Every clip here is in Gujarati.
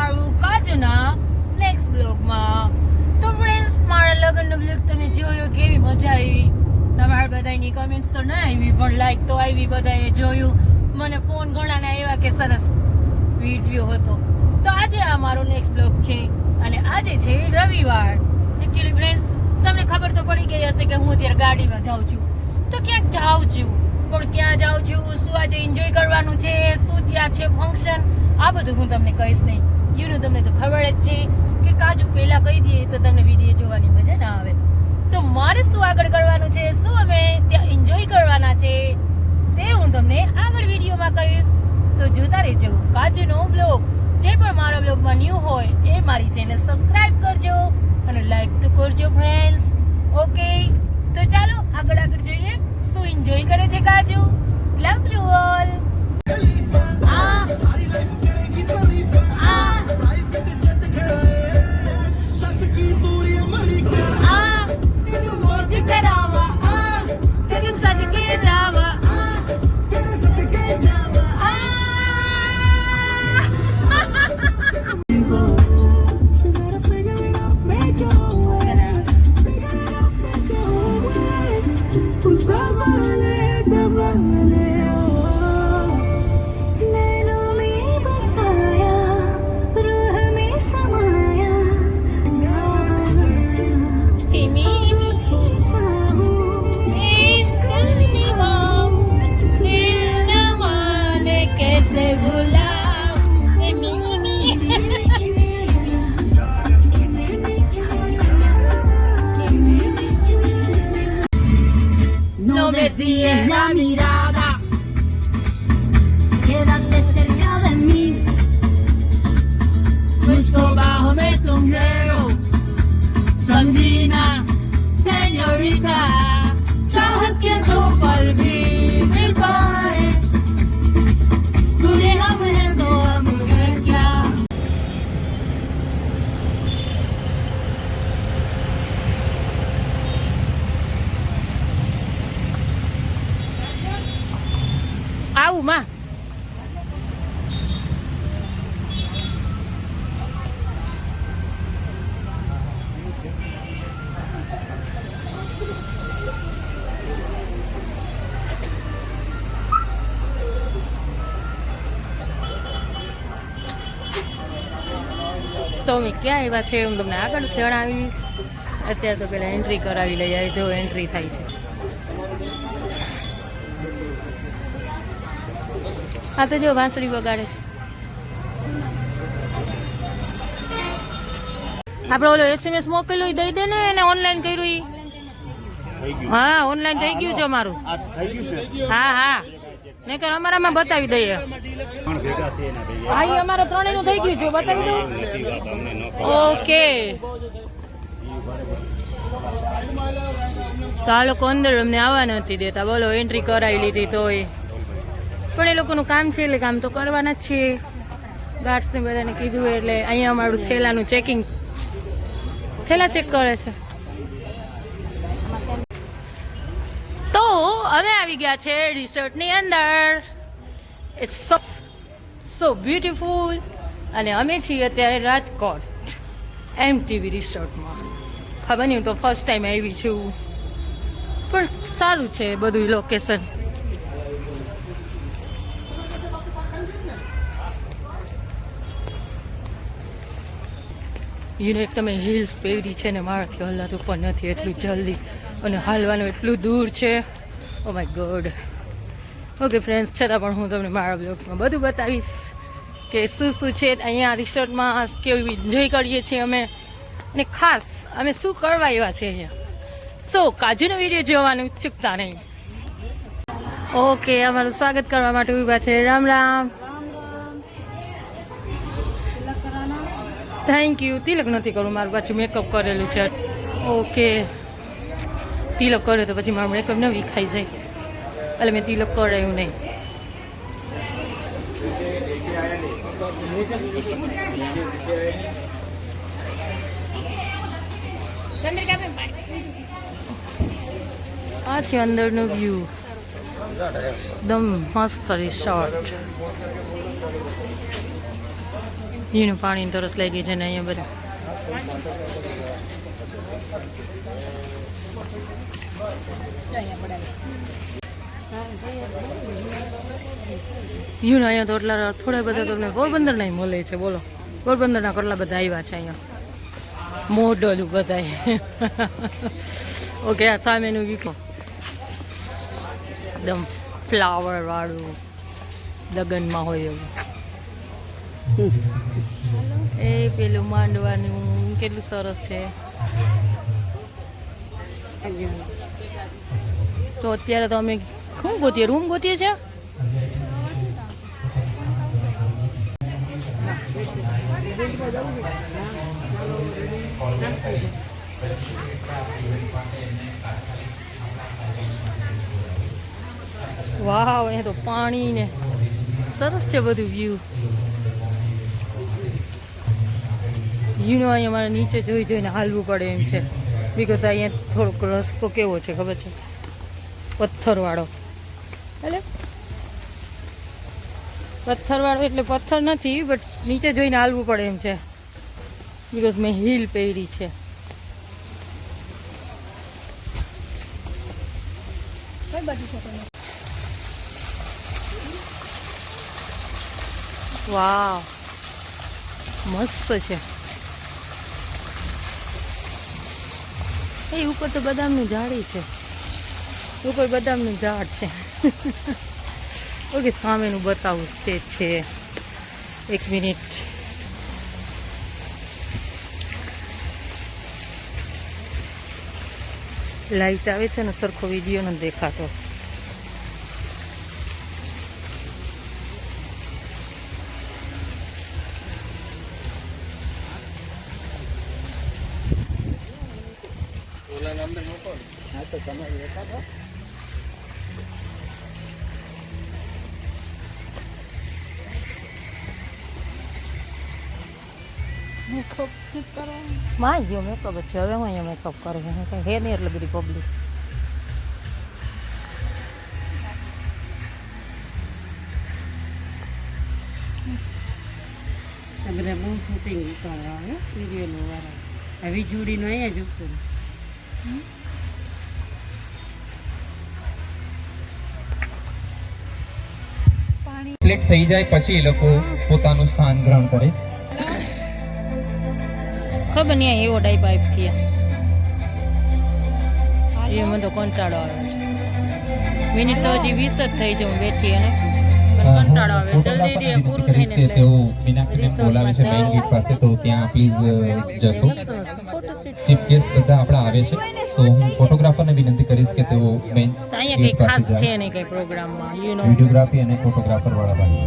તમારું કાજુના નેક્સ્ટ બ્લોગમાં તો ફ્રેન્ડ્સ મારા લગ્નનો બ્લોગ તમે જોયો, કેવી મજા આવી? તમારા બધાની કમેન્ટ્સ તો ના આવી, પણ લાઈક તો આવી, બધાએ જોયું. મને ફોન ઘણાના એવા કે સરસ વીડિયો હતો. તો આજે આ મારો નેક્સ્ટ બ્લોગ છે, અને આજે છે રવિવાર. એકચ્યુઅલી ફ્રેન્ડ્સ તમને ખબર તો પડી ગઈ હશે કે હું અત્યારે ગાડીમાં જાઉં છું. તો ક્યાંક જાઉં છું, પણ ક્યાં જાઉં છું, શું આજે એન્જોય કરવાનું છે, શું ત્યાં છે ફંક્શન આ બધું હું તમને કહીશ નહીં. યુનું તમને તો ખબર જ છે કે કાજુ પહેલા કહી દઈએ તો તમને વીડિયો જોવાની મજા ના આવે. તો મારે શું આગળ કરવાનું છે? શું અમે ત્યાં એન્જોય કરવાના છે? તે હું તમને આગળ વિડીયોમાં કહીશ. તો જોતા રહેજો કાજુનો બ્લોગ જે પણ મારા બ્લોગમાં ન્યૂ હોય એ મારી ચેનલ સબસ્ક્રાઇબ કરજો અને લાઈક તો કરજો ફ્રેન્ડ્સ ઓકે તો ચાલો આગળ આગળ જોઈએ શું એન્જોય કરે છે કાજુ? લવ યુ ઓલ આ આ no me desvíes la mirada. Quédate cerca de mí. Busco bajo mi sombrero, sandina, señorita. તો અમે ક્યાં આવ્યા છે હું તમને આગળ જણાવીશ. અત્યારે તો પેલા એન્ટ્રી કરાવી લઈએ. જો એન્ટ્રી થાય છે. હા તો જો વાંસળી વગાડે છે. આપણે ઓલો એસએમએસ મોકલ્યું દઈ દે ને એને ઓનલાઈન કર્યું હા ઓનલાઈન થઈ ગયું છે અમારું. હા હા. નહીતર અમારામાં બતાવી દઈએ. હા ઈ અમારે ત્રણેયનું થઈ ગયું છે. બતાવી દઉં? ઓકે. તો આ લોકો અંદર અમને આવવા નથી દેતા. બોલો એન્ટ્રી કરાવી લીધી તોય. પણ એ લોકોનું કામ છે એટલે કામ તો કરવાના જ છે ગાર્ડ્સને બધાને કીધું એટલે અહીંયા અમારું થેલાનું ચેકિંગ થેલા ચેક કરે છે તો અમે આવી ગયા છે રિસોર્ટની અંદર. ઇટ્સ સો સો બ્યુટીફુલ અને અમે છીએ અત્યારે રાજકોટ એમટીવી રિસોર્ટમાં. ખબર નહીં તો ફર્સ્ટ ટાઈમ આવી છું. પણ સારું છે બધું લોકેશન યુને તમે હિલ્સ પહેરી છે ને મારાથી હલાતું પણ નથી એટલું જલ્દી. અને હાલવાનું એટલું દૂર છે. Oh my God okay friends છતાં પણ હું તમને મારા બ્લોગ્સમાં બધું બતાવીશ કે શું શું છે અહીંયા રિસોર્ટમાં કેવી એન્જોય કરીએ છીએ અમે. અને ખાસ, અમે શું કરવા આવ્યા છે અહીંયા? સો કાજુનો વીડિયો જોવાનું ચૂકતા નહીં. ઓકે અમારું સ્વાગત કરવા માટે ઊભા છે. રામ રામ. થેન્ક યુ તિલક નથી કરવું મારું પાછું મેકઅપ કરેલું છે. ઓકે તિલક કર્યો તો પછી મારું મેકઅપ ન વિખાઈ જાય. એટલે મેં તિલક કરાયું નહીં. આ છે અંદરનો વ્યૂ એકદમ મસ્ત રિસોર્ટ ઈનું પાણી તરસ લાગી છે ને અહીંયા બધા. યુન અહીંયા તો એટલા થોડા બધા તમને પોરબંદરના મળે છે, બોલો. પોરબંદરના કેટલા બધા આવ્યા છે અહીંયા? મોડલ બધા ઓકે, આ સામેનું વીકો એકદમ ફ્લાવર વાળું લગ્નમાં હોય એવું. એ પેલું માંડવાનું, કેટલું સરસ છે. તો અત્યારે તો અમે શું ગોતીએ? રૂમ ગોતીએ છે? વાવ, અહીંયા તો પાણી ને સરસ છે બધું વ્યૂ યુનો અહીંયા મારે નીચે જોઈ જોઈને હાલવું પડે એમ છે. બિકોઝ અહીંયા થોડોક રસ્તો કેવો છે ખબર છે? પથ્થરવાળો. એટલે પથ્થરવાળો એટલે પથ્થર નથી બટ નીચે જોઈને હાલવું પડે એમ છે. બીકોઝ મેં હીલ પહેરી છે. કઈ બાજુ છો તમે? વાવ. મસ્ત છે. એ ઉપર તો બદામનું ઝાડી છે. ઉપર બદામનું ઝાડ છે. ઓકે, સામેનું બતાવું સ્ટેજ છે. એક મિનિટ. લાઈટ આવે છે ને સરખો વીડિયો નથી દેખાતો. માં ગયો મેકઅપ જ છે હવે હું અહીંયા મેકઅપ કરું છું. કંઈ હે નહીં એટલે બધી પબ્લિક બધા બહુ શૂટિંગ કરવા આવે સિરિયલો વાળા આ વીજળીનો અહીંયા જ ઉપર કમ્પ્લીટ થઈ જાય પછી એ લોકો પોતાનું સ્થાન ગ્રહણ કરે. ખબર નહીં એવો ટાઈપ આઈપ થયા એ મને તો કંટાળો આવે છે. મિનિટ તો હજી વીસ જ થઈ છે હું બેઠી અને કંટાળો આવે. જલ્દી થી પૂરું થઈને તેઓ બોલાવે છે મેઇન ગેટ પાસે તો ત્યાં પ્લીઝ જશો. ચીફ ગેસ્ટ બધા આપણા આવે છે. તો હું ફોટોગ્રાફરને વિનંતી કરીશ કે તેઓ મેઇન અહીંયા કંઈ ગેટ ખાસ પાસે છે નહીં કઈ પ્રોગ્રામમાં યુ નો વિડીયોગ્રાફી અને ફોટોગ્રાફર વાળા ભાઈ.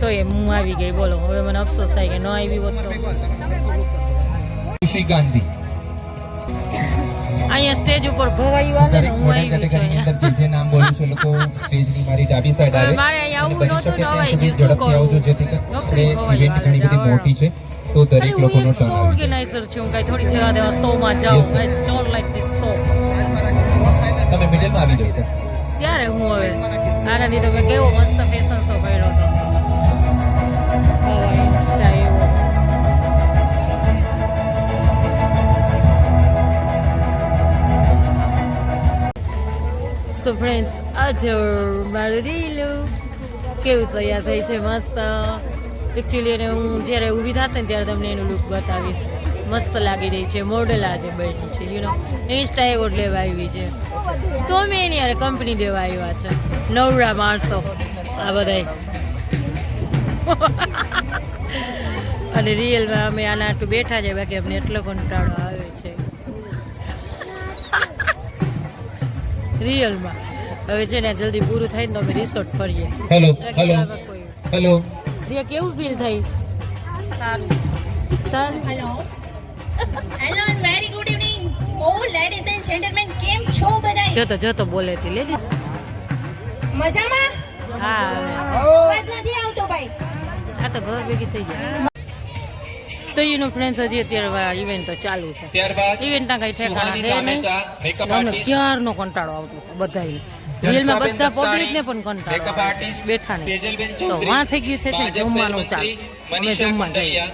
તો એ હું આવી ગઈ બોલો. હવે મને અફસોસ થાય કે ન આવી હોત ઋષિ ગાંધી. અહીંયા સ્ટેજ ઉપર ભવાયું આવે ને હું આવી છું અંદર જે નામ બોલું છું લોકો સ્ટેજની મારી ડાબી સાઈડ આવે. મારે અહીંયા આવવું શકે નહોતું ઝડપથી જેથી કરીને ઇવેન્ટ ઘણી બધી મોટી છે. તો દરેક લોકોનો ટર્ન આવે ઓર્ગેનાઇઝર છું કઈ થોડી જવા દેવા શો માં જાઉં. I don't like this show તમે મિડલમાં આવી જશો ત્યારે હું હવે આનાથી તો મેં કેવો મસ્ત ફેશન શો કર્યો હતો. સો ફ્રેન્ડ્સ આજે મારું રીલું કેવું તૈયાર થઈ છે? મસ્ત. એકચ્યુઅલી એને હું જ્યારે ઊભી થશે ને ત્યારે તમને એનું લુક બતાવીશ. મસ્ત લાગી રહી છે મોડલ આજે બની છે યુ નો ઇન્સ્ટા એવોર્ડ લેવા આવી છે. તો અમે એની યારે કંપની દેવા આવ્યા છે. નવરા માણસો આ બધાય. અને રિયલમાં અમે આના આટલું બેઠા છે બાકી અમને એટલો કંટાળો આવે છે. રિયલમાં હવે છે ને જલ્દી પૂરું થાય ને તો અમે રિસોર્ટ ફરીએ. હેલો હેલો હેલો રિયા કેવું ફીલ થઈ? સારું. સારું? Hello hello very good evening oh ladies and gentlemen કેમ છો બધા જતો જતો બોલે તી લે લી. મજામાં? હા અવાજ નથી આવતો ભાઈ. આ તો ઘર ભેગી થઈ ગયા. તો યુનો ફ્રેન્ડ્સ હજી અત્યારે ઇવેન્ટ તો ચાલુ છે. ત્યારબાદ ઇવેન્ટના કઈ ઠેકાણા છે નહીં. ક્યારનો કંટાળો આવતો હતો બધાય રીલમાં બધા પબ્લિક ને પણ કંટાળો બેઠા તો વાં થઈ ગયું છે જમવાનું ચાલ. અમે જમવા જઈએ.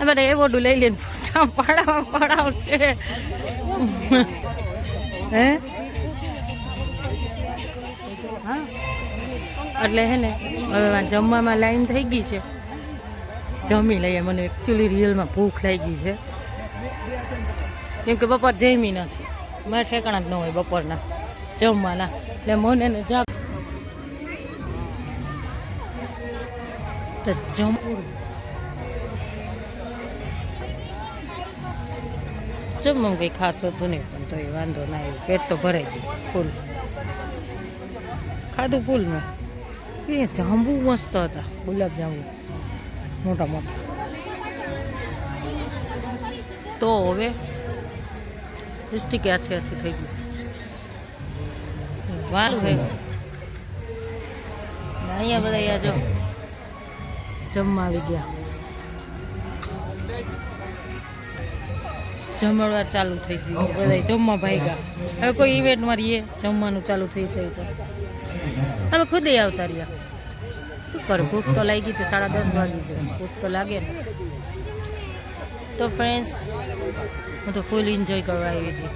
અમારે એ એવોર્ડ લઈ લે પડાવ પાડાવ છે હે? હા. એટલે હે ને હવે જમવામાં લાઈન થઈ ગઈ છે. જમી લઈએ. મને એકચ્યુઅલી રિયલમાં ભૂખ લાગી છે. કેમ કે બપોર જમી નથી. મારે ઠેકાણા જ ન હોય બપોરના, જમવાના. એટલે મને ને જાગ તો જમવું. જમવાનું કંઈ ખાસ હતું નહીં, પણ તો એ વાંધો ના આવ્યો. પેટ તો ભરાઈ ગયું, ફૂલ. ખાધું ફૂલ મેં. એ જાંબુ મસ્ત હતા, ગુલાબ જાંબુ. મોટા મોટા. તો હવે લિસ્ટિક આછી આછી થઈ ગયું. વાલું હે અહીંયા બધા અહીંયા જો જમવા આવી ગયા. જમણવાર ચાલુ થઈ ગયું. બધા જમવા ભાગ્યા. હવે કોઈ ઇવેન્ટમાં રહીએ જમવાનું ચાલુ થઈ જાય તો. અમે ખુદ આવતા રહ્યા. શું કરું? ભૂખ તો લાગી હતી સાડા દસ વાગી. ભૂખ તો લાગે ને. તો ફ્રેન્ડ્સ હું તો ફૂલ એન્જોય કરવા આવી હતી.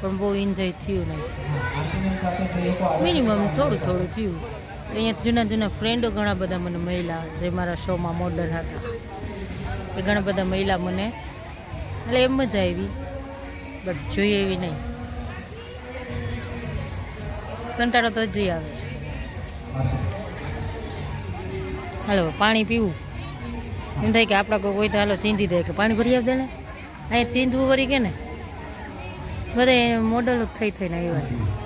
પણ બહુ એન્જોય થયું નહીં. મિનિમમ થોડું થોડું થયું. અહીંયા જૂના જૂના ફ્રેન્ડો ઘણા બધા મને મહિલા જે મારા શોમાં મોડલ હતા. એ ઘણા બધા મહિલા મને. એટલે એમ જ આવી. બટ જોઈએ એવી નહીં. કંટાળો તો હજી આવે છે. હાલો પાણી પીવું? એમ થાય કે આપણા કોઈ તો હાલો ચીંધી દે કે પાણી ભરી દે ને. અહીંયા ચીંધવું વળી કે ને? બધા મોડલ થઈ થઈને આવ્યા છે.